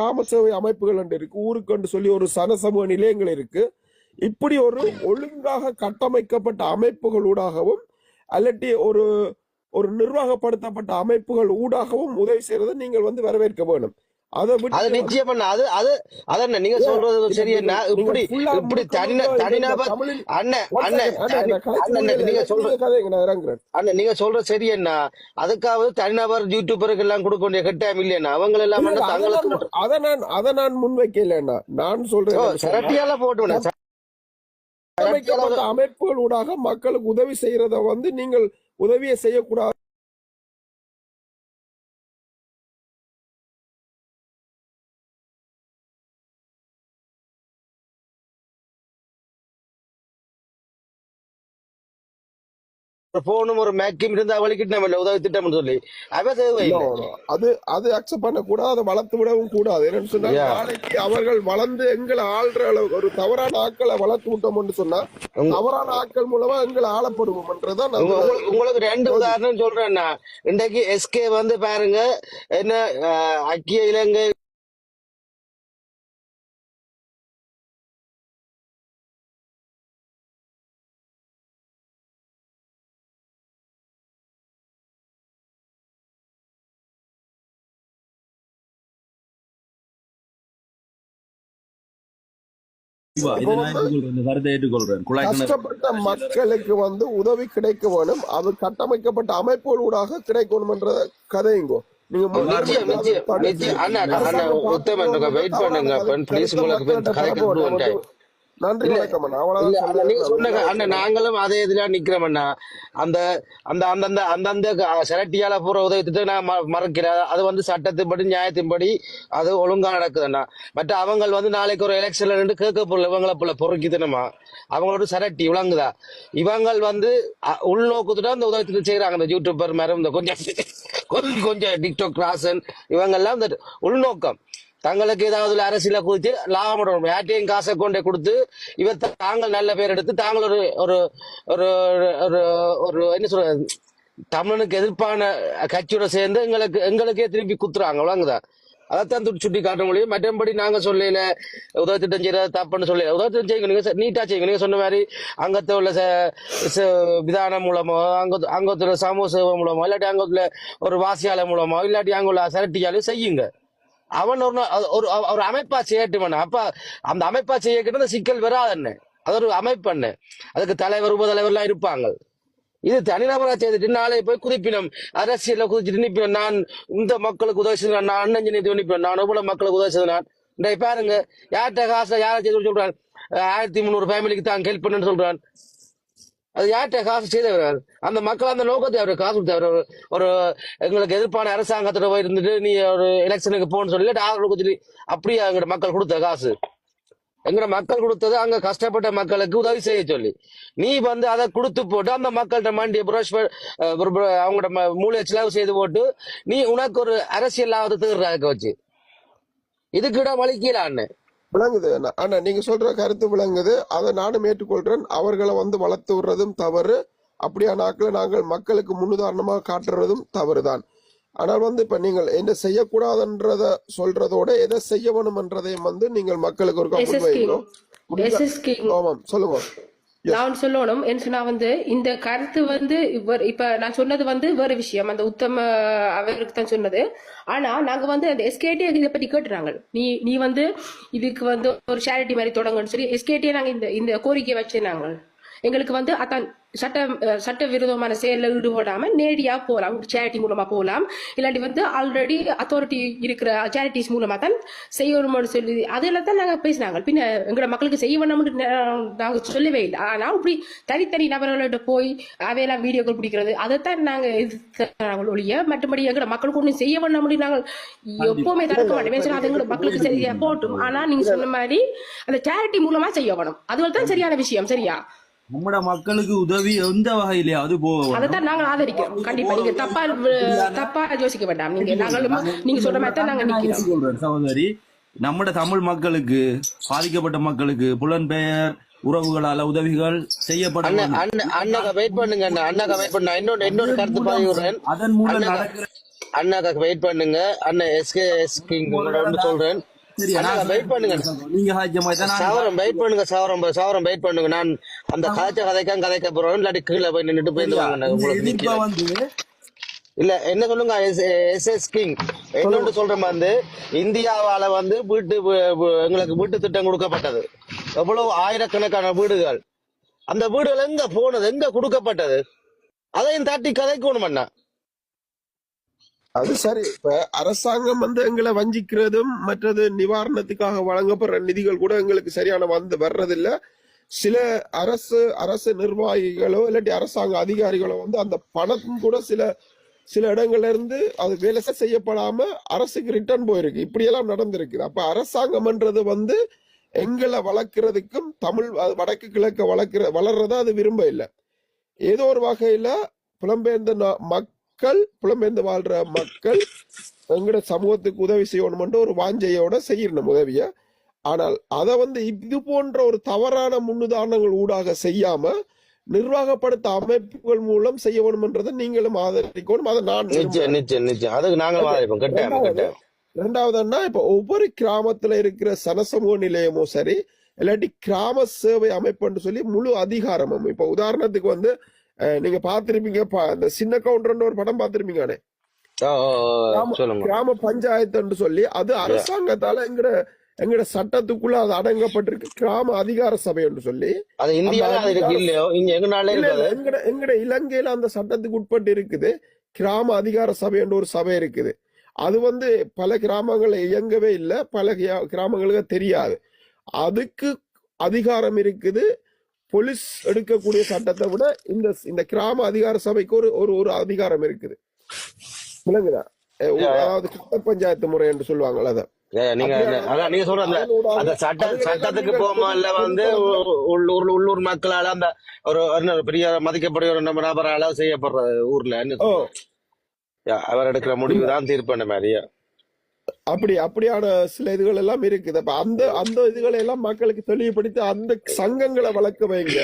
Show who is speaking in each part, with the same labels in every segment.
Speaker 1: கிராம சேவை அமைப்புகள் என்று இருக்கு. ஊருக்கு சொல்லி ஒரு சனசமூக நிலையங்கள் இருக்கு. இப்படி ஒரு ஒழுங்காக கட்டமைக்கப்பட்ட அமைப்புகளூடாகவும் அல்லட்டி ஒரு ஒரு நிர்வாகப்படுத்தப்பட்ட அமைப்புகள் ஊடாகவும் உதவி செய்யறதை நீங்கள் வந்து வரவேற்க வேணும். அதை
Speaker 2: அது
Speaker 1: விட்டு
Speaker 2: நிச்சயம் பண்ண. அது அது அதென்ன நீங்க சொல்றது சரி என்ன? இப்படி இப்படி தனிநபர் அண்ணன் அண்ணன். நீங்க சொல்ற. அண்ணன் நீங்க சொல்ற சரி அதுக்காவது தனிநபர் யூடியூபருக்கு எல்லாம் கொடுக்க வேண்டிய கட்டாயம் இல்லையா அவங்க எல்லாம்
Speaker 1: அதை
Speaker 2: தங்களுக்கு
Speaker 1: நான் அதை நான் அதை நான் முன்வைக்கலண்ணா நான் சொல்றேன்
Speaker 2: சரட்டியால
Speaker 1: அமைப்புகள் ஊடாக மக்களுக்கு உதவி செய்யறத வந்து நீங்கள் உதவியை செய்யக்கூடாது.
Speaker 2: போனும் ஒரு மேக்கும் இருந்தா வலிக்கிட்டு நம்ம உதவி திட்டம்னு சொல்லி அவ தேவை.
Speaker 1: அது அது அக்செப்ட் பண்ண கூடாது அதை வளர்த்து விடவும் கூடாது என்னன்னு சொன்னா. நாளைக்கு அவர்கள் வளர்ந்து எங்களை ஆள்ற அளவு ஒரு தவறான ஆட்களை வளர்த்து விட்டோம்னு சொன்னா தவறான ஆட்கள் மூலமா எங்களை ஆளப்படுவோம்ன்றதான்
Speaker 2: உங்க- உங்களுக்கு- ரெண்டு உதாரணம் சொல்றேன்னா இன்றைக்கு எஸ்கே வந்து பாருங்க என்ன அஹ், ஐக்கிய இலங்கை
Speaker 1: கஷ்டப்பட்ட மக்களுக்கு வந்து உதவி கிடைக்க வேணும். அது கட்டமைக்கப்பட்ட அமைப்புகளூடாக கிடைக்கணும் என்ற கதைங்கோ நீங்க நன்றி
Speaker 2: நாங்களும் அதே இதுல நிக்கிறோம் அண்ணா. அந்த அந்த அந்தந்த அந்தந்த செரட்டியால போற உதவி திட்டம் நான் மறக்கிறேன். அது வந்து சட்டத்தின்படி நியாயத்தின்படி அது ஒழுங்கா நடக்குதுண்ணா மற்ற அவங்க வந்து நாளைக்கு ஒரு எலெக்ஷன்ல நின்று கேட்க போல இவங்களை போல பொறுக்கித்தனமா அவங்களோட சரட்டி விளங்குதா? இவங்க வந்து உள்நோக்கத்துடன் அந்த உதவி திட்டம் செய்யறாங்க இந்த யூடியூபர் மேரம் இந்த கொஞ்சம் கொஞ்சம் டிக்டாக் ராசன் இவங்க எல்லாம் இந்த உள்நோக்கம். தங்களுக்கு ஏதாவது அரசியல குறித்து லாபம் அடையணும் யார்ட்டையும் காசை கொண்டே கொடுத்து இவர் தாங்கள் நல்ல பேர் எடுத்து தாங்கள் ஒரு ஒரு ஒரு ஒரு ஒரு என்ன சொல்றது? தமிழனுக்கு எதிர்ப்பான கட்சியோட சேர்ந்து எங்களுக்கு எங்களுக்கே திருப்பி குத்துறாங்க. அவ்வளவுதான். அதைத்தான் துட்டு சுட்டி காட்ட முடியும். மற்றபடி நாங்க சொல்லல உதவி திட்டம் செய்யறது தப்புன்னு சொல்லல. உதவி திட்டம் செய்யுங்க. நீங்க நீட்டா செய்யுங்க. நீங்க சொன்ன மாதிரி அங்கத்துல உள்ள ச- ச- விதானம் மூலமோ அங்க அங்கத்துல சமூக சேவை மூலமோ இல்லாட்டி அங்கத்துல ஒரு வாசியாளர் மூலமோ இல்லாட்டி அங்க உள்ள சரட்டியாலும் செய்யுங்க. அவன் ஒரு நா- ஒரு ஒரு அமைப்பா செய்யட்டும் அப்ப அந்த அமைப்பா செய்யக்கிட்ட அந்த சிக்கல் வராதன்னு. அது ஒரு அமைப்பு என்ன அதுக்கு தலைவர் உபதலைவர்லாம் இருப்பாங்க. இது தனிநபரா செய்துட்டு நாளை போய் குதிப்பினம். அரசியல குதிச்சுட்டு நிப்பினோம். நான் இந்த மக்களுக்கு உதவி செய்தேன் நான் அண்ணன் நிதி நிப்பினோம். நான் எவ்வளவு மக்களுக்கு உதவி செய்தேன். நான் இன்றைய பாருங்க. யார்கிட்ட காசு யாரை செய்து சொல்றான்? ஆயிரத்தி முந்நூறு ஃபேமிலிக்கு தான் ஹெல்ப் பண்ணுன்னு சொல்றான். அது யார்கிட்ட காசு செய்தவர் அந்த மக்கள் அந்த நோக்கத்தை அவர் காசு கொடுத்தவர் ஒரு- எங்களுக்கு எதிர்ப்பான அரசாங்கத்தோட போய் இருந்துட்டு நீ ஒரு எலெக்ஷனுக்கு போன்னு சொல்லி ஆதரவு கொடுத்துட்டு அப்படியே எங்கட மக்கள் கொடுத்த காசு. எங்கட மக்கள் கொடுத்தது அங்க கஷ்டப்பட்ட மக்களுக்கு உதவி செய்ய சொல்லி. நீ வந்து அதை கொடுத்து போட்டு அந்த மக்கள்கிட்ட மண்டிய புரஷ் அவங்களோட ம- மூளையை செலவு செய்து போட்டு நீ உனக்கு ஒரு அரசியல் லாபத்தை தீர்றாக்க வச்சு. இதுக்கிட இடம் வலிக்கலான்னு
Speaker 1: விளங்குது. அண்ணா நீங்க சொல்ற கருத்து விளங்குது. அதை நானும் ஏற்றுக்கொள்றேன். அவர்களை வந்து வளர்த்து விடுறதும் தவறு. அப்படியான ஆட்களை நாங்கள் மக்களுக்கு முன்னுதாரணமாக காட்டுறதும் தவறுதான். ஆனால் வந்து இப்ப நீங்கள் என்ன செய்யக்கூடாதுன்றத சொல்றதோட எதை செய்ய வேணும்ன்றதையும் வந்து நீங்கள் மக்களுக்கு ஒரு
Speaker 3: எஸ்எஸ்
Speaker 1: கம்பல்
Speaker 3: கிங்
Speaker 1: வைக்கணும்
Speaker 3: எஸ்எஸ் கிங்
Speaker 1: ஆமாம் சொல்லுங்க.
Speaker 3: நான் சொல்லணும். என்ன சொன்னா வந்து இந்த கருத்து வந்து இப்ப நான் சொன்னது வந்து வேற விஷயம். அந்த உத்தம அவருக்கு தான் சொன்னது. ஆனா நாங்க வந்து அந்த எஸ்கேடி இதை பத்தி கேட்டுறாங்க. நீ நீ வந்து இதுக்கு வந்து ஒரு சேரிட்டி மாதிரி தொடங்கன்னு சொல்லி எஸ்கேடியே நாங்க இந்த இந்த கோரிக்கை வச்சு நாங்கள் எங்களுக்கு வந்து அதான் சட்ட சட்ட விரோதமான செயலில் ஈடுபடாம நேரடியா போகலாம் சேரிட்டி மூலமா போகலாம் இல்லாட்டி வந்து ஆல்ரெடி அத்தாரிட்டி இருக்கிற சேரிட்டிஸ் மூலமா தான் செய்யணும்னு சொல்லி அதெல்லாம் தான் நாங்க பேசினாங்க. பின்ன எங்களோட மக்களுக்கு செய்ய வேணும்னு நா- நாங்க சொல்லவே இல்லை. ஆனா இப்படி தனித்தனி நபர்கள்ட்ட போய் அவையெல்லாம் வீடியோக்கள் பிடிக்கிறது அதைத்தான் நாங்க எதிர்த்தாங்க ஒழிய மற்றபடி எங்களோட மக்களுக்கு ஒன்றும் செய்ய வேண்டாம் நாங்கள் எப்பவுமே தடுக்க மாட்டோம். சொன்னா அது எங்களோட மக்களுக்கு சரியா போட்டும். ஆனா நீங்க சொன்ன மாதிரி அந்த சேரிட்டி மூலமா செய்ய வேணும். அதுவரை தான் சரியான விஷயம். சரியா?
Speaker 4: நம்மட மக்களுக்கு உதவி எந்த வகையிலேயாவது போக
Speaker 3: அதைத்தான் நாங்க ஆதரிக்கிறோம் கண்டிப்பா நீங்க தப்பா தப்பா யோசிக்க வேண்டாம் நீங்க நாங்கள் நீங்க சொல்ற மாதிரி தான் நாங்க நிக்கிறோம்
Speaker 4: சொல்றேன் சகோதரி நம்மட தமிழ் மக்களுக்கு பாதிக்கப்பட்ட மக்களுக்கு புலன்பெயர் உறவுகளால உதவிகள் செய்யப்பட
Speaker 2: அண்ணன்
Speaker 4: வேண்டும்.
Speaker 2: அண்ணன் அண்ணாக்க வெயிட் பண்ணுங்க அண்ணா அண்ணாக்க வெயிட் பண்ண இன்னொரு இன்னொரு கருத்து பதிவு விடுறேன்
Speaker 4: அதன் மூலம்
Speaker 2: அண்ணா-
Speaker 4: நடக்கிற
Speaker 2: அண்ணாக்கு வெயிட் பண்ணுங்க அண்ணன் எஸ்கே எஸ்கிங் சொல்றேன்
Speaker 4: சரியா
Speaker 2: அண்ணா
Speaker 4: நான்
Speaker 2: வெயிட் பண்ணுங்க. சாவரம் வெயிட் பண்ணுங்க சாவரம் சாவரம் வெயிட் பண்ணுங்க. நான் அந்த கதைச்ச கதைக்கான் கதைக்க போறோம். இல்லாட்டி கீழே போய் நின்னுட்டு போயிட்டு வாங்க இல்ல என்ன சொல்லுங்க? எஸ் எஸ் கிங் சொல்றேன் வந்து இந்தியாவால வந்து வீட்டு எங்களுக்கு வீட்டு திட்டம் கொடுக்கப்பட்டது. எவ்வளவு ஆயிரக்கணக்கான வீடுகள். அந்த வீடுகள் எங்க போனது? எங்க கொடுக்கப்பட்டது? அதையும் தாட்டி கதைக்கணும் அண்ணா.
Speaker 1: அது சரி. இப்ப அரசாங்கம் வந்து எங்களை வஞ்சிக்கிறதும் மற்றது நிவாரணத்துக்காக வழங்கப்படுற நிதிகள் கூட எங்களுக்கு சரியான வந்து வர்றதில்ல. சில அரசு அரசு நிர்வாகிகளோ இல்லாட்டி அரசாங்க அதிகாரிகளோ வந்து அந்த பணம் கூட சில சில இடங்கள்ல இருந்து அது வேலை செய்யப்படாம அரசுக்கு ரிட்டர்ன் போயிருக்கு. இப்படியெல்லாம் நடந்திருக்கு அப்ப அரசாங்கம்ன்றது வந்து எங்களை வளர்க்கறதுக்கும் தமிழ் வடக்கு கிழக்க வளர்க்கிற வளர்றத அது விரும்ப இல்லை ஏதோ ஒரு வகையில புலம்பெயர்ந்த மக் மக்கள் புலம்பெயர்ந்து வாழ்ற மக்கள் எங்கட சமூகத்துக்கு உதவி செய்யணும்ன்ற ஒரு வாஞ்சையோட செய்யணும் உதவிய. ஆனால் அதை வந்து இது போன்ற ஒரு தவறான முன்னுதாரணங்கள் ஊடாக செய்யாம நிர்வாகப்படுத்த அமைப்புகள் மூலம் செய்ய வேணும்ன்றதை நீங்களும் ஆதரிக்கணும். அதை நான்
Speaker 2: நிச்சயம் அதுக்கு நாங்கள்
Speaker 1: ரெண்டாவதுன்னா இப்ப ஒவ்வொரு கிராமத்துல இருக்கிற சனசமூக நிலையமும் சரி இல்லாட்டி கிராம சேவை அமைப்புன்னு சொல்லி முழு அதிகாரமும். இப்ப உதாரணத்துக்கு வந்து நீங்க பார்த்திருப்பீங்க ப- அந்த சின்ன கவுண்டர்னு ஒரு படம்
Speaker 2: ஓ,
Speaker 1: கிராம பஞ்சாயத்துன்னு சொல்லி அது அரசாங்கத்தால எங்கட எங்கட சட்டத்துக்குள்ள அது அடங்கப்பட்டிருக்கு. கிராம அதிகார சபைன்னு சொல்லி
Speaker 2: இருக்காது
Speaker 1: இல்ல எங்கட எங்கட இலங்கையில அந்த சட்டத்துக்கு உட்பட்டு இருக்குது கிராம அதிகார சபை என்ற ஒரு சபை இருக்குது. அது வந்து பல கிராமங்கள்ல இயங்கவே இல்லை பல கிராமங்களுக்கு தெரியாது. அதுக்கு அதிகாரம் இருக்குது. போலீஸ் எடுக்கக்கூடிய சட்டத்தை விட இந்த இந்த கிராம அதிகார சபைக்கு ஒரு ஒரு ஒரு அதிகாரம் இருக்குது. விளங்குதா. அதாவது கட்ட பஞ்சாயத்து முறை என்று சொல்லுவாங்கல்ல அத.
Speaker 2: ஏ, நீங்க? அதான் நீங்க சொல்ற அந்த அந்த சட்ட சட்டத்துக்கு
Speaker 1: நீங்கள்
Speaker 2: போகும்போதுல வந்து உள்ளூர் உள்ளூர் மக்களால அந்த ஒரு பெரிய மதிக்கக்கூடிய ஒரு நபரால செய்யப்படுற ஊர்ல அவர் எடுக்கிற முடிவு தான் தீர்ப்பு மாதிரியா?
Speaker 1: அப்படி அப்படியான சில இதுகள் எல்லாம் இருக்குது. அப்ப அந்த அந்த இதுகளை எல்லாம் மக்களுக்கு தெளிவுபடுத்தி அந்த சங்கங்களை வளர்க்க வைங்க.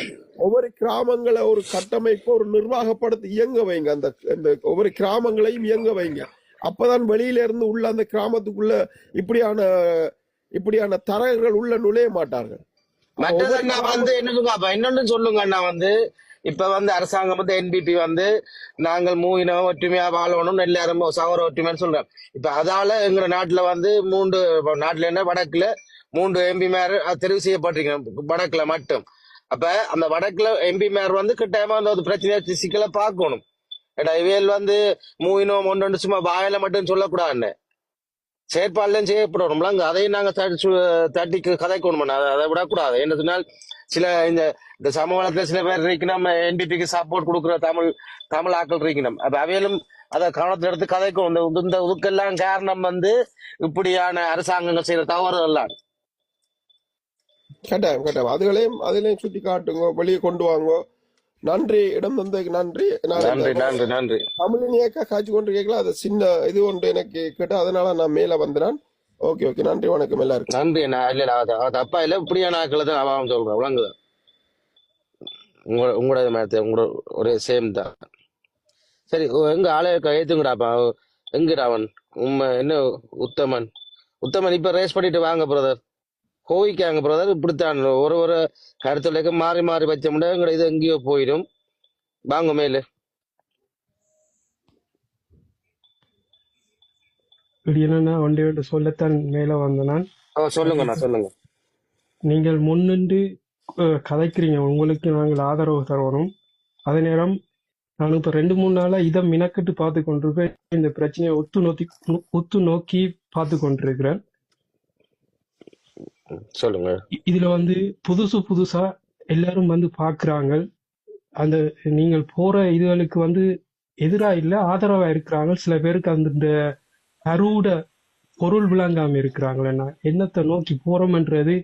Speaker 1: ஒவ்வொரு கிராமங்களை ஒரு கட்டமைப்பு ஒரு நிர்வாகப்படுத்தி இயங்க வைங்க. அந்த அந்த ஒவ்வொரு கிராமங்களையும் இயங்க வைங்க. அப்பதான் வெளியில இருந்து உள்ள அந்த கிராமத்துக்குள்ள இப்படியான இப்படியான தரகர்கள் உள்ள நுழைய மாட்டார்கள்.
Speaker 2: இன்னொன்னு சொல்லுங்க அண்ணா வந்து. இப்ப வந்து அரசாங்கம் வந்து என்பிபி வந்து நாங்கள் மூவினம் ஒற்றுமையா வாழணும் எல்லாரும் சகோர ஒற்றுமைன்னு சொல்றோம் இப்ப அதால எங்க நாட்டுல வந்து மூன்று நாட்டுல என்ன வடக்குல மூன்று எம்பி மேர் தெரிவு செய்யப்பட்டிருக்கீங்க வடக்குல மட்டும். அப்ப அந்த வடக்குல எம்பி மேர் வந்து கிட்டாயமா அந்த ஒரு பிரச்சனையை சிக்கலை பார்க்கணும். ஏடா இவையல் வந்து மூவினம் ஒன்று சும்மா வாயில மட்டும் சொல்லக்கூடாதுன்னு. செயற்பாடுலையும் செய்யப்படணும்ல அங்கே அதையும் நாங்கள் தட்டி சு- தட்டி கதைக்கணும் அதை அதை விடக்கூடாது. என்ன சொன்னால் சில இந்த இந்த சமூகத்துல சில பேர் இருக்கணும் என்பிபிக்கு சப்போர்ட் கொடுக்குற தமிழ் தமிழ் ஆக்கள் இருக்கணும் அப்ப அவையிலும் அதை கவனத்துல எடுத்து கதைக்கும். இந்த இந்த- இதுக்கெல்லாம் காரணம் வந்து இப்படியான அரசாங்கங்கள் செய்யற தவறுகள் தான்
Speaker 1: கட்டாயம் கட்டாயம். அதுகளையும் அதுலயும் சுட்டி காட்டுங்க வெளியே கொண்டு வாங்க. நன்றி இடம் தந்ததுக்கு நன்றி.
Speaker 2: நன்றி நன்றி நன்றி.
Speaker 1: தமிழின் இயக்க காட்சி கொண்டு கேட்கல அது சின்ன இது ஒன்று எனக்கு கேட்டு அதனால நான் மேல வந்தேன் ஓகே ஓகே. நன்றி வணக்கம் எல்லாருக்கும்.
Speaker 2: நன்றி நான் இல்ல நான் தப்பா இல்ல இப்படியான ஆக்களை தான் அவன் சொல்றேன். விளங்குது உங்களோட உங்களோட மேத்த உங்களோட ஒரே சேம் தான். சரி எங்க ஆளே ஏத்துங்கடாப்பா எங்கடா அவன்? உண்மை என்ன உத்தமன்? உத்தமன் இப்ப ரேஸ் பண்ணிட்டு வாங்க பிரதர் கோவிக்காங்க பிரதர் இப்படித்தான். ஒரு ஒரு கருத்துலைக்கு மாறி மாறி வச்ச முடியாது எங்கட இது எங்கேயோ போயிடும். வாங்க மேலே.
Speaker 5: என்னன்னா ஒன்றே ஒன்று சொல்லத்தான் மேல வந்த நான்
Speaker 2: ஓ சொல்லுங்கண்ணா சொல்லுங்க.
Speaker 5: நீங்கள் முன்னின்று கதைக்கிறீங்க. உங்களுக்கு நாங்கள் ஆதரவு தரணும் அதே நேரம் நான் இப்ப ரெண்டு மூணு நாளா இதை மினக்கிட்டு பார்த்து கொண்டிருக்கேன் இந்த பிரச்சனையை ஒத்து நோக்கி ஒத்து நோக்கி பார்த்து கொண்டிருக்கிறேன்.
Speaker 2: சொல்லுங்க.
Speaker 5: இதுல வந்து புதுசு புதுசா எல்லாரும் வந்து பாக்குறாங்க அந்த நீங்கள் போற இதுகளுக்கு வந்து எதிரா இல்ல ஆதரவா இருக்கிறாங்க. சில பேருக்கு அந்த கருவுட பொருள் விளங்காம இருக்கிறாங்களேன்னா என்னத்தை நோக்கி போறோம்ன்றது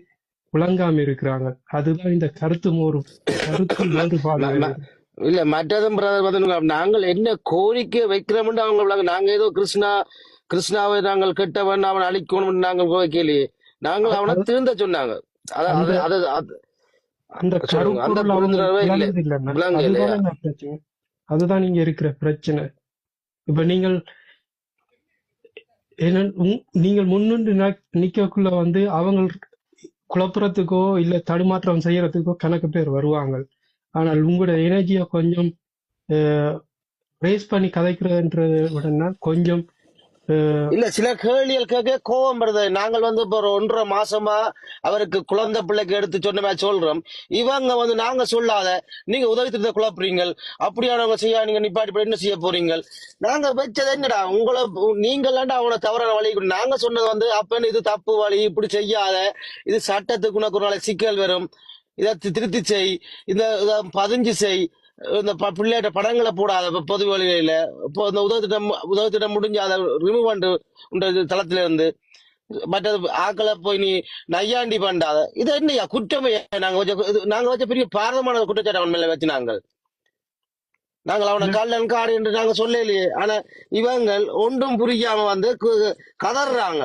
Speaker 5: விளங்காம இருக்கிறாங்க. அதுதான் இந்த கருத்து ஒரு கருத்து வேறுபாடு.
Speaker 2: இல்ல மற்றதும் பிரதர் வந்து நாங்கள் என்ன கோரிக்கை வைக்கிறோம்னு அவங்க விளங்க நாங்க ஏதோ கிருஷ்ணா கிருஷ்ணாவை நாங்கள் கெட்டவன் அவன் அழிக்கணும்னு நாங்கள் கோரிக்கையிலேயே நாங்கள் அவனை திருந்த சொன்னாங்க. அது அது
Speaker 5: அந்த-
Speaker 2: புரிந்துணர்வே இல்லை.
Speaker 5: அதுதான் இங்க இருக்கிற பிரச்சனை. இப்ப நீங்கள் ஏன்னா உங்- நீங்கள் முன்னின்று நிக்கக்குள்ள வந்து அவங்க குழப்புறத்துக்கோ இல்ல தடுமாற்றம் செய்யறதுக்கோ கணக்கு பேர் வருவாங்க ஆனால் உங்களோட எனர்ஜியை கொஞ்சம் ரேஸ் பண்ணி கதைக்கிறதுன்றது விடனா கொஞ்சம்
Speaker 2: இல்ல சில கேள்விகள் கேட்க கோபம் வருது. நாங்கள் வந்து இப்போ ஒரு ஒன்றரை மாசமா அவருக்கு குழந்தை பிள்ளைக்கு எடுத்து சொன்ன மாதிரி சொல்றோம். இவங்க வந்து நாங்க சொல்லாத நீங்க உதவி திட்டத்தை குழப்புறீங்க அப்படியானவங்க செய்ய நீங்க நிப்பாட்டி என்ன செய்ய போறீங்க நாங்க வச்சது என்னடா? உங்களை நீங்களாண்டா அவனை தவறான வழி நாங்க சொன்னது வந்து அப்பன்னு இது தப்பு வழி இப்படி செய்யாத இது சட்டத்துக்கு உனக்கு ஒரு நாளை சிக்கல் வரும். இதை தி- திருத்தி செய். இந்த இதை பதிஞ்சு செய். இந்த ப- பிள்ளைகிட்ட படங்களை போடாத பொது வழியில இப்போ இந்த உதவி திட்டம் உதவி திட்டம் முடிஞ்சு அதை ரிமூவ் பண்ணு உன்ற இது தளத்துல இருந்து மற்றது ஆக்களை போய் நீ நையாண்டி பண்ணாத. இது என்னையா குற்றமே? நாங்க வச்ச இது நாங்க வச்ச பெரிய பாரதமான குற்றச்சாட்டு அவன் மேல வச்சு நாங்கள். நாங்கள் அவனை கல்லன் காடு என்று நாங்க சொல்லலையே. ஆனா இவங்கள் ஒன்றும் புரியாம வந்து கதறாங்க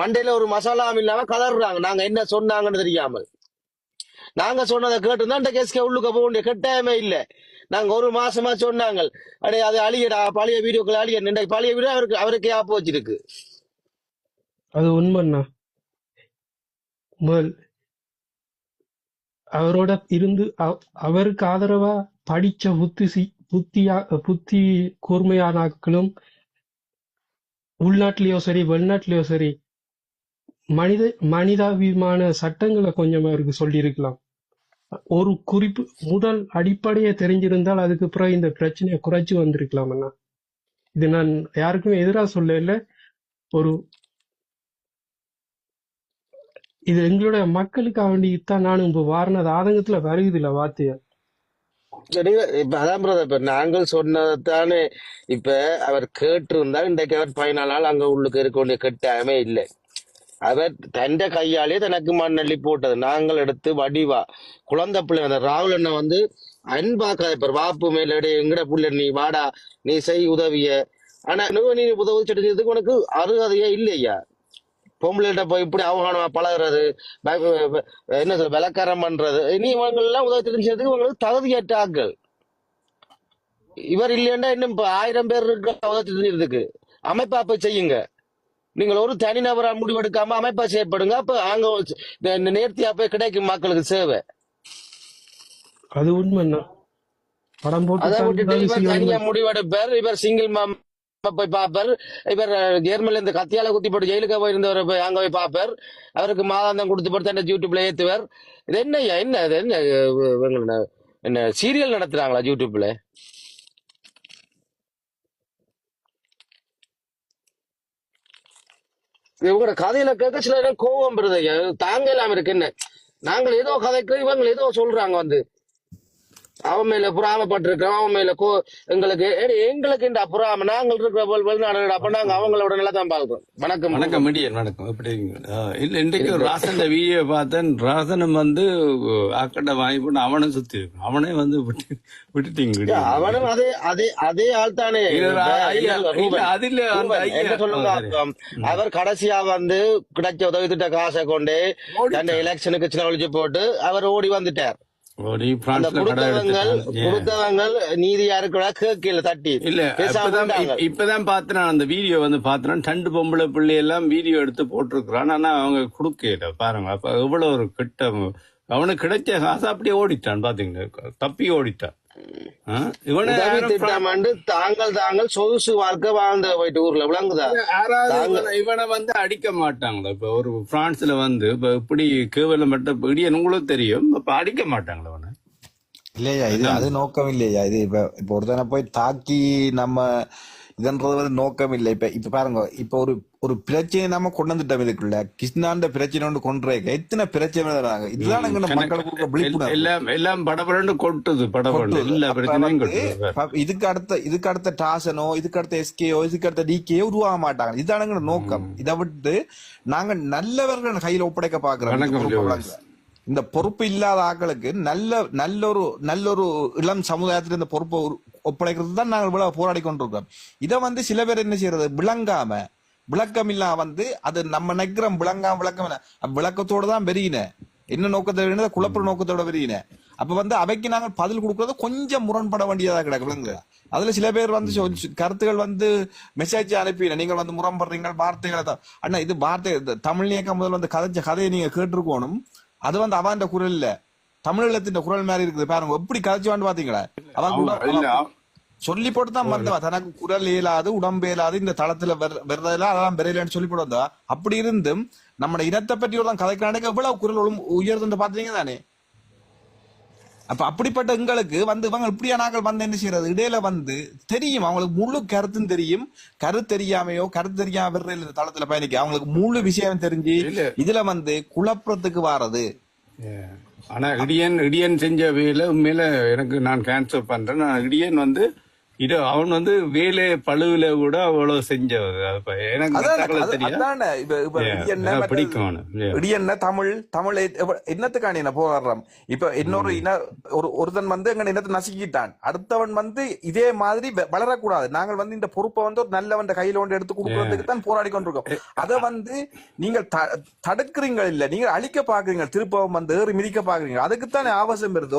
Speaker 2: மண்டையில ஒரு மசாலாவும் இல்லாம கதறாங்க நாங்க என்ன சொன்னாங்கன்னு தெரியாமல். நாங்க சொன்னதை கேட்டு இந்த கேஸ்க்கு உள்ளுக்க போக வேண்டிய கட்டாயமே இல்லை. நாங்க ஒரு மாசமா சொன்னாங்க. அடே அது அழியடா பழைய வீடியோக்கள் அழிய இன்றைக்கு பழைய வீடியோ அவருக்கு அவருக்கு ஆப்பு வச்சிருக்கு.
Speaker 5: அது உண்மைண்ணா. முதல் அவரோட இருந்து அவ- அவருக்கு ஆதரவா படிச்ச புத்திசி புத்தியா புத்தி கூர்மையானாக்களும் உள்நாட்டிலயோ சரி வெளிநாட்டிலயோ சரி மனித மனிதாபிமான சட்டங்களை கொஞ்சம் அவருக்கு சொல்லியிருக்கலாம். ஒரு குறிப்பு முதல் அடிப்படையை தெரிஞ்சிருந்தால் அதுக்கு பிறகு இந்த பிரச்சனையை குறைச்சி வந்திருக்கலாம் அண்ணா. இது நான் யாருக்குமே எதிராக சொல்லல. ஒரு இது எங்களுடைய மக்களுக்காக வேண்டித்தான் நானும் இப்ப வாரினது ஆதங்கத்துல வருகுது இல்லை வார்த்தைய.
Speaker 2: சரி இப்ப அதான் பிரதர் இப்ப நாங்கள் சொன்னதானே இப்ப அவர் கேட்டிருந்தா இன்றைக்கு அவர் பதினாலு நாள் அங்க உள்ளுக்கு இருக்க வேண்டிய கட்டாயமே இல்லை. அவர் தண்ட கையாலே தனக்கு மண்ணள்ளி போட்டது. நாங்கள் எடுத்து வடிவா. குழந்தை பிள்ளை அந்த ராகுல் அண்ணன் வந்து அன்பா கதைப்பார் வாப்பு மேலடி எங்கட புள்ள நீ வாடா நீ செய் உதவிய. ஆனா நீ உதவி செய்யறதுக்கு உனக்கு அருகதையே இல்லையா? பொம்பளைகிட்ட போய் இப்படி அவமானமா பழகுறது என்ன சொல்ற விளக்காரம் பண்றது நீ இவங்கெல்லாம் உதவி செய்யறதுக்கு இவங்களுக்கு தகுதியற்ற ஆட்கள் இவர் இல்லையா இன்னும் இப்ப ஆயிரம் பேர் இருக்க உதவி தெரிஞ்சதுக்கு அமைப்பா செய்யுங்க. நீங்கள் ஒரு தனிநபரா முடிவெடுக்காம அமைப்பா செயற்படுங்க அப்ப அங்க நேர்த்தியா போய் கிடைக்கும் மக்களுக்கு சேவை
Speaker 5: அது உண்மைண்ணா படம் போட்டு
Speaker 2: தனியா முடிவெடுப்பார் இவர் சிங்கிள் மாம் போய் பார்ப்பார் இவர் ஜெர்மன்ல இந்த கத்தியால குத்தி போட்டு ஜெயிலுக்கு போயிருந்தவர் போய் அங்க போய் பார்ப்பார் அவருக்கு மாதாந்தம் கொடுத்து போட்டு தன்னை யூடியூப்ல ஏத்துவார் இது என்ன இது என்ன- என்ன சீரியல் நடத்துறாங்களா யூடியூப்ல இவங்களோட கதையில கேட்க சில கோபம் கோவம் வருது தாங்க இல்லாம இருக்கு என்ன? நாங்கள் ஏதோ கதைக்கு இவங்க ஏதோ சொல்றாங்க வந்து. அவன் மேல புறாமப்பட்டிருக்கோம் அவன் மேல கோ எங்களுக்கு ஏடி, எங்களுக்கு இந்த புறாம நாங்கள் இருக்கிற போல் வெளிநாடு அப்ப நாங்க அவங்களோட நல்லா தான் பார்க்கிறோம். வணக்கம்.
Speaker 6: வணக்கம் மிடியன் வணக்கம். எப்படி இல்ல இன்றைக்கு ராசன் வீடியோ பார்த்தேன். ராசனம் வந்து ஆக்கட்டை வாங்கி போட்டு அவனும் சுத்தி இருக்கும் அவனே வந்து விட்டு விட்டுட்டீங்க.
Speaker 2: அவனும் அதே அதே அதே ஆள் தானே.
Speaker 6: அதுல அந்த
Speaker 2: சொல்லுங்க. அப்புறம், அவர் கடைசியா வந்து கிடைச்ச உதவி திட்ட காசை கொண்டு தன் எலெக்ஷனுக்கு செலவழிச்சு போட்டு அவர் ஓடி வந்துட்டார்.
Speaker 6: இப்பதான் நான் அந்த வீடியோ வந்து பார்த்தேன் ரெண்டு பொம்பளை பிள்ளை எல்லாம் வீடியோ எடுத்து போட்டிருக்கிறான். ஆனா அவங்க கொடுக்கல. பாருங்க அப்ப எவ்வளவு ஒரு கிட்ட அவனுக்கு கிடைச்ச காசு அப்படியே ஓடிட்டான் பாத்தீங்களா தப்பி ஓடிட்டான். ஆ? இவனை
Speaker 2: உதவி
Speaker 6: யாரும்
Speaker 2: திட்டம் வந்து தாங்கள் தாங்கள் சொகுசு வாழ்க்கை வாழ்ந்த போயிட்டு ஊர்ல விளங்குதா
Speaker 6: இவனை- வந்து அடிக்க மாட்டாங்களா இப்ப ஒரு பிரான்ஸ்ல வந்து இப்ப இப்படி கேவலப்பட்ட இடியன் உங்களுக்கு தெரியும் இப்ப அடிக்க மாட்டாங்களா அவனை
Speaker 7: இல்லையா இது அது நோக்கம் இல்லையா இது இப்ப இப்ப ஒருத்தனை போய் தாக்கி நம்ம இதன்றது வந்து நோக்கம் இல்லை. இப்ப இப்ப பாருங்க இப்ப ஒரு ஒரு பிரச்சனை நம்ம கொண்டு வந்துட்டோம் இதுக்குள்ள. கிருஷ்ணாண்ட பிரச்சனை ஒன்று கொண்டுறேங்க எத்தனை பிரச்சனை வராங்க? இதுதான் எங்க மக்களுக்கு விழிப்புணர்வு.
Speaker 6: எல்லாம் எல்லாம் படபடன்னு கொட்டுது படபடன்னு. எல்லா பிரச்சனையும்
Speaker 7: இதுக்கு அடுத்த இதுக்கு அடுத்த டாசனோ இதுக்கு அடுத்த எஸ்கேயோ இதுக்கு அடுத்த டிகே உருவாக மாட்டாங்க. இதுதான் எங்களோட நோக்கம் இதை விட்டு நாங்க நல்லவர்கள் கையில ஒப்படைக்க பாக்குறோம். இந்த பொறுப்பு இல்லாத ஆட்களுக்கு நல்ல நல்ல ஒரு நல்ல ஒரு இளம் சமுதாயத்தில் இந்த பொறுப்பை ஒப்படைக்கிறது தான் நாங்கள் இவ்வளவு போராடி கொண்டிருக்கோம் இதை வந்து சில பேர் என்ன செய்யறது விளங்காம விளக்கம் இல்லா வந்து அது நம்ம நினைக்கிறோம் விளங்காம விளக்கம் இல்ல. விளக்கத்தோட தான் வெறியின என்ன நோக்கத்தோட வெறியின? குழப்பற நோக்கத்தோட வெறியின அப்ப வந்து அவைக்கு நாங்கள் பதில் கொடுக்கறது கொஞ்சம் முரண்பட வேண்டியதாக கிடக்கு விளங்குதா? அதுல சில பேர் வந்து கருத்துக்கள் கருத்துகள் வந்து மெசேஜ் அனுப்பின நீங்கள் வந்து முரண்படுறீங்க வார்த்தைகளை தான் அண்ணா இது வார்த்தை இந்த தமிழ் இயக்கம் முதல்ல வந்து கதைச்ச கதையை நீங்க கேட்டிருக்கணும் அது வந்து அவன் குரல் இல்ல. தமிழீழத்தின் குரல் மாதிரி இருக்குது பாருங்க. எப்படி கதைச்சுவான்னு பாத்தீங்களா? அவன் சொல்லி போட்டு தான் வந்தவா தனக்கு குரல் இயலாது உடம்பு இயலாது இந்த தளத்துல வெறதெல்லாம் அதெல்லாம் விரையிலன்னு சொல்லி போட்டு வந்தா அப்படி இருந்தும் நம்ம இனத்தை பற்றி ஒரு கதைக்கிறானுக்கு எவ்வளவு குரல் உயர்ந்து பாத்தீங்க தானே அப்ப அப்படிப்பட்ட எங்களுக்கு வந்து இவங்க இப்படியா நாங்கள் வந்து என்ன செய்யறது? இடையில வந்து தெரியும் அவங்களுக்கு முழு கருத்தும் தெரியும். கருத்து தெரியாமையோ கருத்து தெரியாம விடுற இந்த தளத்துல பயணிக்க அவங்களுக்கு முழு விஷயம் தெரிஞ்சு. இதுல வந்து குழப்பத்துக்கு வாரது.
Speaker 6: ஆனா இடியன் இடியன் செஞ்ச வேலை உண்மையில எனக்கு நான் கேன்சல் பண்றேன். நான் இடியன் வந்து இது அவன் வந்து வேலை பழுவில கூட அவ்வளவு செஞ்சவர் எனக்கு
Speaker 7: என்ன
Speaker 6: பிடிக்கும்
Speaker 7: தமிழ் தமிழ் எ- எவ்வ- என்னத்துக்காண்டி என்ன போராடுறோம் இப்ப இன்னொரு இன ஒரு ஒருத்தன் வந்து எங்க இனத்தை நசுக்கிட்டான். அடுத்தவன் வந்து இதே மாதிரி வளரக்கூடாது. நாங்கள் வந்து இந்த பொறுப்பை வந்து ஒரு நல்லவன் கையில ஒன்று எடுத்து கொடுக்கறதுக்கு தான் போராடி கொண்டிருக்கோம். அதை வந்து நீங்கள் தடுக்கிறீங்க இல்ல. நீங்கள் அழிக்க பாக்குறீங்க திருப்பவும் வந்து ஏறி மிதிக்க பாக்குறீங்க அதுக்குத்தானே ஆபாசம் வருது.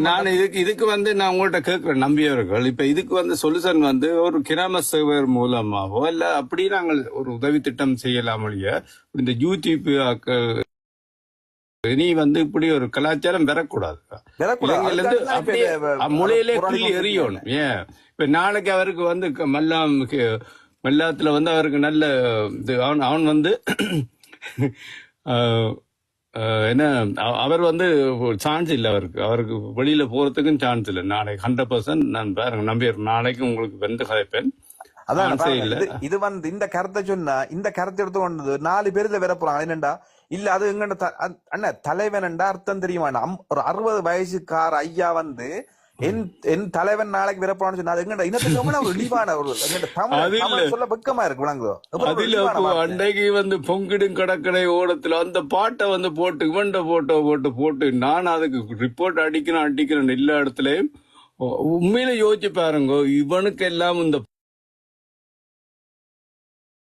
Speaker 6: நான் இதுக்கு இதுக்கு வந்து நான் உங்கள்ட்ட கேட்கிறேன் நம்பியவர்கள். இப்ப இதுக்கு வந்து சொல்யூஷன் வந்து ஒரு கிராம சேவர் மூலமாவோ இல்ல அப்படி நாங்கள் ஒரு உதவி திட்டம் செய்யலாம் ஒழிய இந்த யூடியூப் இனி வந்து இப்படி ஒரு கலாச்சாரம் பெறக்கூடாது
Speaker 7: போராடி
Speaker 6: கிள்ளி. எறியணும். ஏன்? இப்ப நாளைக்கு அவருக்கு வந்து மல்லாம் மல்லாத்துல வந்து அவருக்கு நல்ல இது அவன் அவன் வந்து என்ன அவ- அவர் வந்து சான்ஸ் இல்லை அவருக்கு. அவருக்கு வெளியில போறதுக்கும் சான்ஸ் இல்லை. நாளைக்கு ஹண்ட்ரட் பர்சன்ட் நான் பாருங்க நம்பி நாளைக்கு உங்களுக்கு வந்து கதைப்பேன்.
Speaker 7: அதான். இது- வந்து இந்த கருத்தை சொன்னா இந்த கருத்தை எடுத்து கொண்டது நாலு பேர்ல வர போறாங்க. என்னண்டா? இல்ல அது எங்கண்ட அண்ணா தலைவன்டா அர்த்தம் தெரியுமா? ஒரு அறுபது வயசுக்கார ஐயா வந்து என் என் தலைவன் நாளைக்கு வரப்போறான்னு சொன்னா அது எங்கண்ட இனத்துக்கு ஒரு இழிவான ஒரு தமிழ் சொல்ல வெக்கமா இருக்கு விளங்குதோ
Speaker 6: அதுல. அன்றைக்கு வந்து பொங்கிடும் கடற்கரை ஓரத்துல அந்த பாட்டை வந்து போட்டு இவண்ட போட்டோ போட்டு போட்டு நான் அதுக்கு ரிப்போர்ட் அடிக்கிறேன் அடிக்கிறேன் எல்லா இடத்துலயும் உண்மையில யோசிச்சு பாருங்க இவனுக்கு எல்லாம் இந்த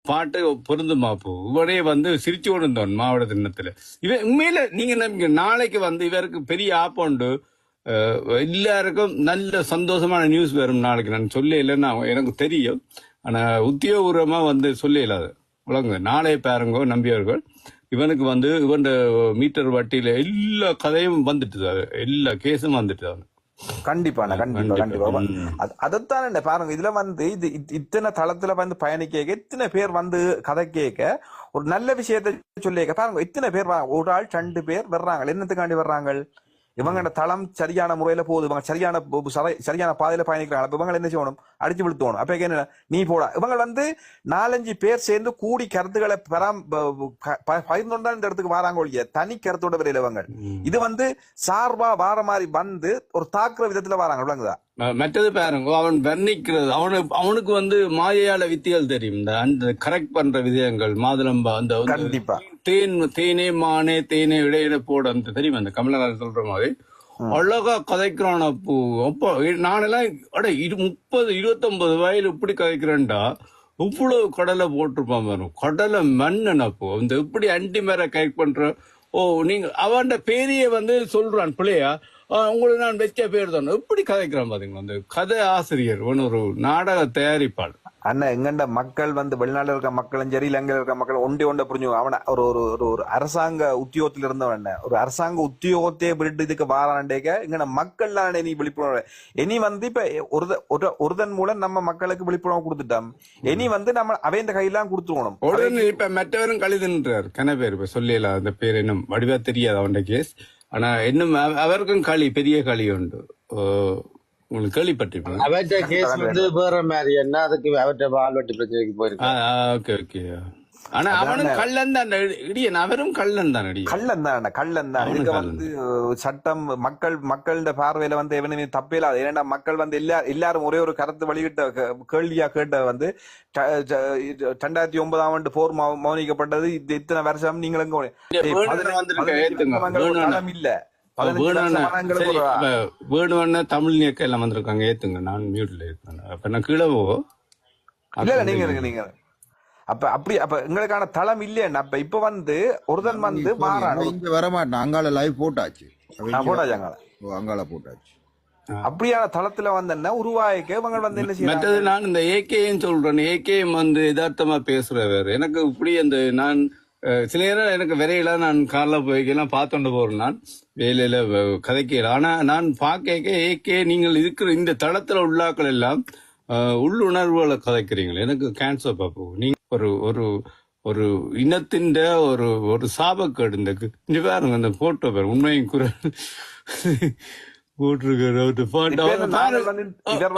Speaker 6: பாட்டு பொருந்துமா போ? இவனே வந்து சிரிச்சு கொண்டிருந்தவன் மாவட்ட தினத்துல. இவன் உண்மையில நீங்க நம்பிக்கை நாளைக்கு வந்து இவருக்கு பெரிய ஆப் உண்டு. அஹ், எல்லாருக்கும் நல்ல சந்தோஷமான நியூஸ் வரும் நாளைக்கு. நான் சொல்ல இல்லைன்னா எனக்கு தெரியும். ஆனா உத்தியோகபூர்வமா வந்து சொல்ல இல்லாது விளங்குங்க. நாளை பாருங்க நம்பியவர்கள். இவனுக்கு வந்து இவன் மீட்டர் வட்டியில எல்லா கதையும் வந்துட்டு எல்லா கேஸும் வந்துட்டு அவனுக்கு.
Speaker 7: கண்டிப்பாண்ணா கண்டிப்பா
Speaker 6: கண்டிப்பா.
Speaker 7: அதைத்தான் பாருங்க இதுல வந்து இது இத்- இத்தனை தளத்துல வந்து பயணிக்க இத்தனை பேர் வந்து கதை கேட்க ஒரு நல்ல விஷயத்த சொல்லிக்க. பாருங்க இத்தனை பேர். ஒரு ஆள் ரெண்டு பேர் வர்றாங்க. என்னத்துக்காண்டி வர்றாங்க? இவங்க தளம் சரியான முறையில போகுது. இவங்க சரியான சரியான பாதையில பயணிக்கிறாங்க. இவங்க என்ன செய்யணும்? அடிச்சு விழுத்தணும். அப்ப என்ன நீ போடா. இவங்க வந்து நாலஞ்சு பேர் சேர்ந்து கூடி கருத்துக்களை பெறாம ப- ப- ப- பகிர்ந்து கொண்டு தான் இந்த இடத்துக்கு வராங்க ஒழிய தனி கருத்தோட வரையில இவங்க. இது வந்து சார்பா வார மாதிரி வந்து ஒரு தாக்குற விதத்துல வராங்க. விளங்குதா?
Speaker 6: மற்றது பாருங்க அவன் வர்ணிக்கிறது அவனுக்கு அவனுக்கு வந்து மாயையால வித்தியால் தெரியும். இந்த அந்த கரெக்ட் பண்ற விதயங்கள் மாதுளம்பா அந்த வந்து
Speaker 7: கண்டிப்பா.
Speaker 6: தேன் தேனே மானே தேனே இடையில போட அந்த தெரியுமா? அந்த கமலஹாசன் சொல்ற மாதிரி. அழகா கதைக்கிறான் அப்போ அப்போ நானெல்லாம் அட இரு முப்பது இருபத்தொன்பது வயது இப்படி கதைக்கிறேன்டா. இவ்வளவு கடலை போட்டிருப்பான் பாருங்க கடலை மண்ணன் அப்போ இந்த எப்படி அண்டி மேல கரெக்ட் பண்ற? ஓ நீங்க அவன் பேரையே வந்து சொல்றான் பிள்ளையா. உங்களுக்கு நான் வச்ச பேர் தான். எப்படி கதைக்கிறான் பாத்தீங்களா அந்த கதை ஆசிரியர் ஒரு நாடக தயாரிப்பாளர்?
Speaker 7: அண்ணா எங்கண்ட மக்கள் வந்து வெளிநாட்டுல இருக்க மக்களும் சரி இலங்கையில இருக்க மக்கள் ஒண்டி ஒண்ட புரிஞ்சு அவன ஒரு ஒரு ஒரு ஒரு அரசாங்க உத்தியோகத்துல இருந்தவன் என்ன ஒரு அரசாங்க உத்தியோகத்தையே விட்டு இதுக்கு வாராண்டேக்க இங்க மக்கள் தான் இனி விழிப்புணர்வு இனி வந்து இப்ப ஒரு ஒரு ஒருதன் மூலம் நம்ம மக்களுக்கு விழிப்புணர்வு கொடுத்துட்டோம். இனி வந்து நம்ம அவைந்த கையெல்லாம் கொடுத்துருவோம்.
Speaker 6: உடனே இப்ப மற்றவரும் கழிதுன்றார். கன பேர் இப்ப சொல்லல அந்த பேர் இன்னும் வடிவா தெரியாது அவன் கேஸ் ஆனா இன்னும் அவ- அவருக்கும் களி பெரிய களி உண்டு. உங்களுக்கு கேள்விப்பட்டிருப்பீங்க
Speaker 2: அவற்ற கேஸ் வந்து வேற மாதிரி என்ன? அதுக்கு அவற்ற வாழ்வெட்டு பிரச்சனைக்கு போயிருக்கு
Speaker 6: ஓகே ஓகே. ஆனா அவனும் கள்ளன் தான் இடியன். அவரும் கள்ளன் தான் இடியன்
Speaker 7: கள்ளன் தான் கள்ளன் தான். இதுக்கு. வந்து சட்டம் மக்கள் மக்களோட பார்வையில வந்து எவனுமே தப்பில்லாது ஏன்னா மக்கள் வந்து எல்லா எல்லாரும் ஒரே ஒரு கருத்து வெளியிட்ட கேள்வியா கேட்ட வந்து ரெண்டாயிரத்தி ஒன்பதாம் ஆண்டு போர் மௌனிக்கப்பட்டது இது இத்தனை வருஷம் நீங்களும் இல்ல.
Speaker 6: வேணும்னு. தமிழ் இயக்கம் எல்லாம் வந்திருக்காங்க. ஏத்துங்க நான் மியூட்ல இருக்கேன் அப்ப நான் கீழே போ.
Speaker 7: இல்ல நீங்க நீங்க. அப்ப அப்படி அப்ப எங்களுக்கான தளம் இல்லையா அப்ப இப்ப வந்து ஒருதன் வந்து மாறான்
Speaker 8: இங்க வரமாட்டேன் அங்கால லைவ் போட்டாச்சு.
Speaker 7: நான் போட்டாச்சாங்க
Speaker 8: ஓ, அங்கால போட்டாச்சு.
Speaker 7: அப்படியான தளத்துல வந்தேன்னா உருவாயிக்க இவங்க வந்து என்ன
Speaker 6: மற்றது
Speaker 7: செய்யறாங்க
Speaker 6: நான் இந்த ஏகேன்னு சொல்றேன். ஏகேஎம் வந்து யதார்த்தமா பேசுறவர் எனக்கு இப்படி அந்த நான் சில நேரம் எனக்கு விரையில நான் கார்ல போய்க்கெல்லாம் பார்த்துட்டு போறேன் நான். வேலையில கதைக்கல. ஆனா நான் பார்க்க ஏகே நீங்கள் இருக்கிற இந்த தளத்துல உள்ளாக்கள் எல்லாம் உள்ளுணர்வுகளை கதைக்கிறீங்களே. எனக்கு கேன்சர் பாப்பு. நீங்க ஒரு ஒரு ஒரு இனத்தின் ஒரு ஒரு சாபக்கேடு இந்த இங்க பாருங்க அந்த போட்டோ பாருங்க. உண்மையின் குரல்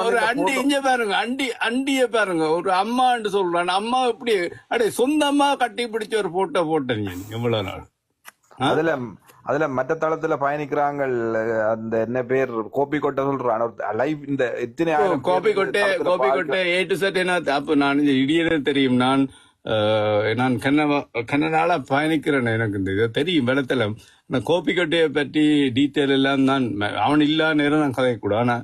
Speaker 6: ஒரு அண்டி இங்க பாருங்க அண்டி அண்டிய பாருங்க. ஒரு அம்மான்னு சொல்றான். அம்மா எப்படி அடே சொந்தமா கட்டி பிடிச்ச ஒரு போட்டோ போட்டீங்க நீங்க. இவ்வளவு நாள்?
Speaker 7: அதுல அதுல மற்ற தளத்துல பயணிக்கிறாங்க அந்த என்ன பேர் கோபி கொட்டை சொல்றான் லைவ் இந்த எத்தனை பேர்
Speaker 6: கோபி கொட்டை கோபி கொட்டை ஏ டு செட் என்ன அப்ப நான் இந்த இடியனே தெரியும். நான் நான் கண்ண கண்ண நாளா பயணிக்கிறேன் எனக்கு இந்த இது தெரியும் வெள்ளத்துல. நான் கோபி கொட்டையை பற்றி டீட்டெயில் எல்லாம் நான் அவன் இல்லா நேரம் நான் கதைக்கூடாது ஆனா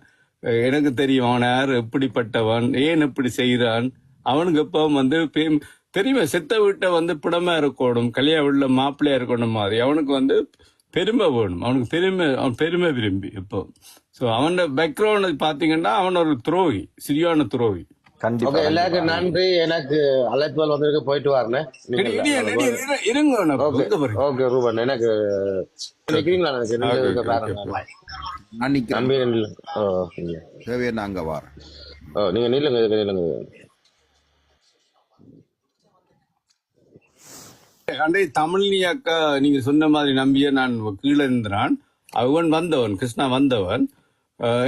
Speaker 6: எனக்கு தெரியும் அவன் யார் எப்படிப்பட்டவன் ஏன் இப்படி செய்கிறான். அவனுக்கு எப்ப வந்து தெரியுமா செத்த வீட்டை வந்து பிடமா இருக்கணும் கல்யாண வீட்டுல மாப்பிள்ளையா இருக்கணும் மாதிரி. அவனுக்கு வந்து பெருமை வேணும். அவனுக்கு பெருமை அவன் பெருமை விரும்பி இப்போ. ஸோ அவனோட பேக்ரவுண்ட் பாத்தீங்கன்னா அவன் ஒரு துரோகி சரியான துரோகி.
Speaker 7: கண்டிப்பா.
Speaker 2: நன்றி. எனக்கு அழைப்புகள் வந்திருக்கு போயிட்டு வரேன் ஓகே
Speaker 6: இங்க பாருங்க.
Speaker 2: ஓகே ரூபன் எனக்கு நிக்கிறீங்களா நீங்க. ஓ நீங்க நில்லுங்க நில்லுங்க.
Speaker 6: அண்டை தமிழ்னி அக்கா நீங்க சொன்ன மாதிரி நம்பிய நான் கீழே இருந்தான் அவன் வந்தவன் கிருஷ்ணா வந்தவன்.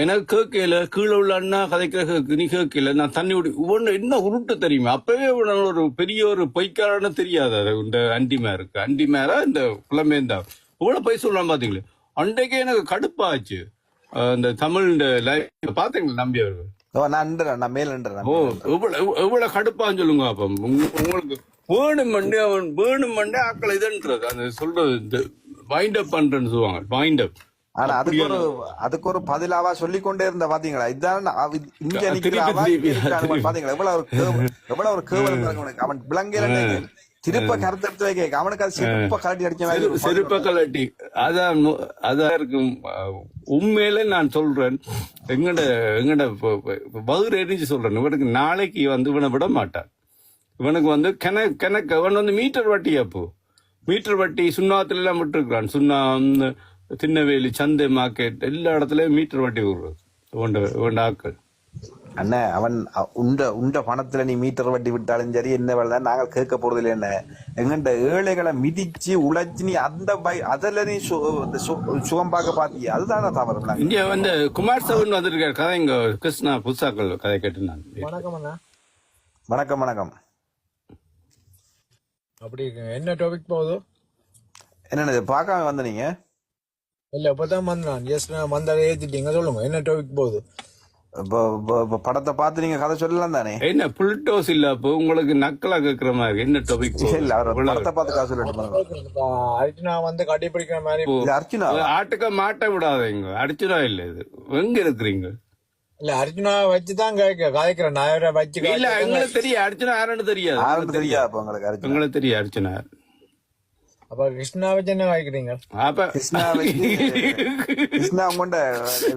Speaker 6: எனக்கு கேட்கல கீழே உள்ள அண்ணா கதைக்கிற நீ கேட்கல நான் தண்ணி விடு இவன் என்ன உருட்டு தெரியுமா? அப்பவே இவன் ஒரு பெரிய ஒரு பொய்க்காரன்னு தெரியாது. அது இந்த அண்டி மேருக்கு அண்டி இந்த குழம்பேந்தா இவ்வளவு பொய் சொல்லலாம் பாத்தீங்களே? அன்றைக்கே எனக்கு கடுப்பாச்சு. இந்த தமிழ் இந்த லைஃப் பாத்தீங்களா நம்பி அவர்கள்
Speaker 7: நான் நான் மேல.
Speaker 6: எவ்வளவு கடுப்பான்னு சொல்லுங்க அப்ப உங்க- உங்களுக்கு வேணுமண்டே அவன் வேணுமண்டே ஆக்கள் இதுன்றது அந்த சொல்றது வைண்ட் அப் பண்றேன்னு சொல்லுவாங்க வைண்ட் அப்
Speaker 7: ஆனா அதுக்கு ஒரு அதுக்கு ஒரு பதிலாவா சொல்லிக் கொண்டே இருந்த பாத்தீங்களா இதான் இங்க நிக்கிறாவா. பாத்தீங்களா எவ்வளவு ஒரு எவ்வளவு ஒரு கேவலம். அவன் விளங்கல திருப்ப கருத்து எடுத்து வைக்க அவனுக்கு அது செருப்ப கலட்டி அடிச்ச மாதிரி
Speaker 6: செருப்ப கலட்டி அதான் அதான் இருக்கும். உண்மையில நான் சொல்றேன் எங்கட எங்கட வயிறு எரிஞ்சு சொல்றேன். இவனுக்கு நாளைக்கு வந்து இவனை விட மாட்டான். இவனுக்கு வந்து கணக்கு கணக்கு அவன் வந்து மீட்டர் வட்டி அப்போ. மீட்டர் வட்டி சுண்ணாத்துல எல்லாம் விட்டுருக்கான் சுண்ணாம் திண்ணவேலி சந்தை மார்க்கெட் எல்லா இடத்துலயும் மீட்டர் வட்டி விடுறது. இவன்ட இவன்ட ஆக்கள்
Speaker 7: அண்ணே அவன் உண்ட உண்ட பணத்துல நீ மீட்டர் வட்டி விட்டாலும் சரி என்ன வேலை? நாங்க கேட்க போறது இல்லை என்ன எங்கண்ட ஏழைகளை மிதிச்சு உழைச்சு நீ அந்த பை அதுல நீ சு- இந்த சு- சுகம் பார்க்க பாத்தியா? அதுதானே தவறு.
Speaker 6: இங்க வந்து குமார் சவன் வந்திருக்காரு. கதை இங்க கிருஷ்ணா புதுசாக்கள் கதை கேட்டு நான்
Speaker 9: வணக்கம் அண்ணா.
Speaker 7: வணக்கம் வணக்கம்.
Speaker 9: அப்படி என்ன டாபிக் போகுது
Speaker 7: என்னது பார்க்காம வந்த நீங்க?
Speaker 9: இல்ல இப்பதான் வந்தான் ஜஸ்ட் நான் வந்தாலே ஏத்திட்டீங்க. சொல்லுங்க என்ன டாபிக் போகுது
Speaker 7: படத்தை பார்த்து நீங்க கதை சொல்லலாம் தானே?
Speaker 6: என்ன புல்டோஸ் இல்ல அப்போ? உங்களுக்கு நக்கலா கேக்குற மாதிரி என்ன டாபிக்
Speaker 7: இல்ல படத்தை பார்த்து கதை சொல்லிட்டு
Speaker 9: இப்ப அர்ஜுனா வந்து கட்டி பிடிக்கிற மாதிரி
Speaker 7: இது அர்ச்சுனா
Speaker 6: ஆட்டுக்க மாட்ட விடாதீங்க அடிச்சிடா இல்ல இது. எங்க இருக்கிறீங்க?
Speaker 9: இல்ல அர்ஜுனா வச்சுதான் கேட்க கதைக்கிறேன் நான் வச்சு
Speaker 6: இல்ல. எங்களுக்கு தெரியும். அர்ச்சனா யாருன்னு தெரியாது.
Speaker 7: தெரியாது உங்களுக்கு
Speaker 6: தெரியும் அர்ச்சனா
Speaker 9: அப்ப கிருஷ்ணா வச்சு என்ன கதைக்கிறீங்க
Speaker 6: அப்ப
Speaker 7: கிருஷ்ணா வச்சு கிருஷ்ணா உங்கள்ட்ட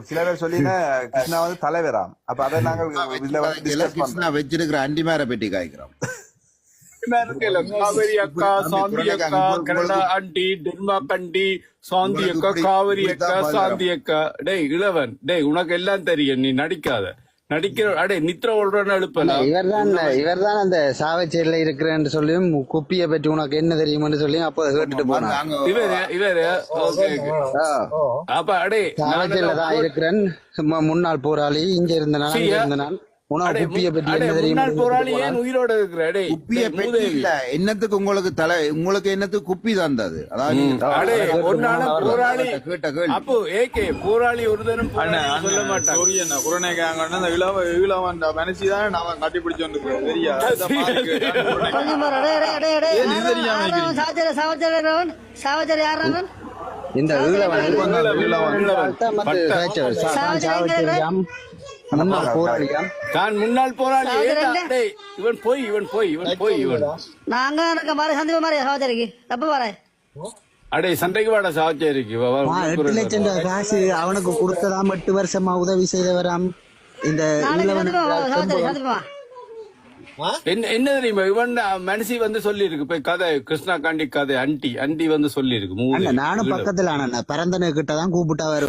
Speaker 7: சில பேர் சொல்லினா கிருஷ்ணா வந்து தலைவராம் அப்ப அதை நாங்கள் இதுல வந்து
Speaker 8: கிருஷ்ணா வச்சிருக்கிற அண்டி பெட்டி காய்க்கிறோம்.
Speaker 6: காவேரி அக்கா சாந்தி அக்கா Canada aunty Denmark aunty Shanti அக்கா காவேரி அக்கா சாந்தி அக்கா டேய் இளவன் டேய் உனக்கு எல்லாம் தெரியும் நீ நடிக்காத. நடிக்கிற அடே நித்ர ஓடுறன்னு எழுப்பலாம்
Speaker 10: இவர்தான் இவர்தான் அந்த சாவச்சேரியில இருக்கிறேன்னு சொல்லியும் குப்பியை பற்றி உனக்கு என்ன தெரியும்னு சொல்லியும் அப்போ கேட்டுட்டு போனான்
Speaker 8: அங்க
Speaker 6: இவரு இவரு ஓகே அப்ப அடே
Speaker 10: சாவச்சேரியில தான் இருக்கிறேன். சும்மா முன்னாள் போராளி இங்க இருந்த
Speaker 6: சரியா?
Speaker 10: இருந்த நான்.
Speaker 8: என்னத்துக்கு உங்களுக்கு தலை உங்களுக்கு என்னத்துக்கு குப்பி தந்தது அதாவது
Speaker 6: போராளி
Speaker 8: கேட்ட கேள்வி.
Speaker 6: அப்போ ஏகே போராளி ஒரு தினம் சொல்ல மாட்டாங்க
Speaker 11: சூரியன் குருணைக்காங்கன்னா அந்த இளவ இளவன் மனசு தான் நாம கட்டி பிடிச்சோண்டு தெரியா? ஏன் இது தெரியாம இருக்கிறீங்க?
Speaker 10: இந்த சாவச்சேரியாம் முன்னாள்
Speaker 6: போராளி. இவன் போய் இவன் போய் இவன் போய் இவன்.
Speaker 12: நாங்க இருக்க மாதிரி சந்திப்பு மாதிரி சகோதரிக்கு. எப்ப வர
Speaker 6: அடே சண்டைக்கு வாட
Speaker 10: ஆ, எட்டு. லட்சம் காசு அவனுக்கு கொடுத்ததாம் எட்டு வருஷமா உதவி செய்தவராம். இந்த
Speaker 6: என்ன என்ன தெரியுமா? இவன் மனசி வந்து சொல்லி இருக்கு போய் கதை கிருஷ்ணா காண்டி கதை அண்டி அண்டி வந்து சொல்லி இருக்கு
Speaker 10: நானும் பக்கத்துல ஆனா பரந்தனு கிட்ட தான் கூப்பிட்டா வரும்